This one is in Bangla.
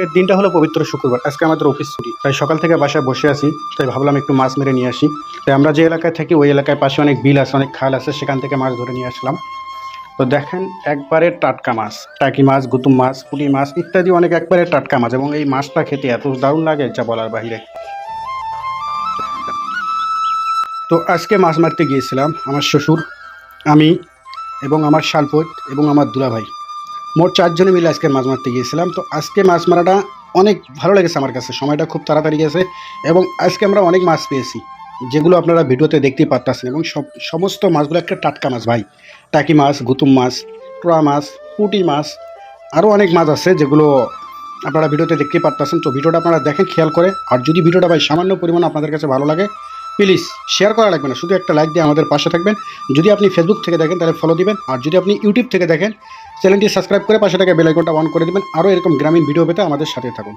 এর দিনটা হলো পবিত্র শুক্রবার। আজকে আমাদের অফিস ছুটি। তাই সকাল থেকে বাসায় বসে আছি, তাই ভাবলাম একটু মাছ মেরে নিয়ে আসি। তাই আমরা যে এলাকায় থাকি, ওই এলাকায় পাশে অনেক বিল আছে, অনেক খাল আছে, সেখান থেকে মাছ ধরে নিয়ে আসলাম। তো দেখেন, একবারে টাটকা মাছ। টাকি মাছ, গুতুম মাছ পুঁটি মাছ ইত্যাদি অনেক একবারে টাটকা মাছ এবং এই মাছটা খেতে এত দারুণ লাগে যা বলার বাইরে তো আজকে মাছ মারতে গিয়েছিলাম আমার শ্বশুর, আমি এবং আমার শালপত এবং আমার দুলাভাই। মোট চারজনে মিলে আজকে মাছ মারতে গিয়েছিলাম। তো আজকে মাছ মারাটা অনেক ভালো লেগেছে আমার কাছে। সময়টা খুব তাড়াতাড়ি গেছে এবং আজকে আমরা অনেক মাছ পেয়েছি, যেগুলো আপনারা ভিডিওতে দেখতেই পারতেছেন এবং সব, সমস্ত মাছগুলো একটা টাটকা মাছ ভাই। টাকি মাছ, গুতুম মাছ টোড়া মাছ, পুঁটি মাছ আরও অনেক মাছ আছে যেগুলো আপনারা ভিডিওতে দেখতেই পারতেছেন। তো ভিডিওটা আপনারা দেখেন, খেয়াল করে। আর যদি ভিডিওটা ভাই সামান্য পরিমাণ আপনাদের কাছে ভালো লাগে প্লিজ শেয়ার করা লাগবে না, শুধু একটা লাইক দিয়ে আমাদের পাশে থাকবেন। যদি আপনি ফেসবুক থেকে দেখেন, তাহলে ফলো দিবেন। আর যদি আপনি ইউটিউব থেকে দেখেন চ্যানেলটি সাবস্ক্রাইব করে পাশে থাকা বেলাইকনটা অন করে দেবেন। আরও এরকম গ্রামীণ ভিডিও পেতে আমাদের সাথে থাকুন।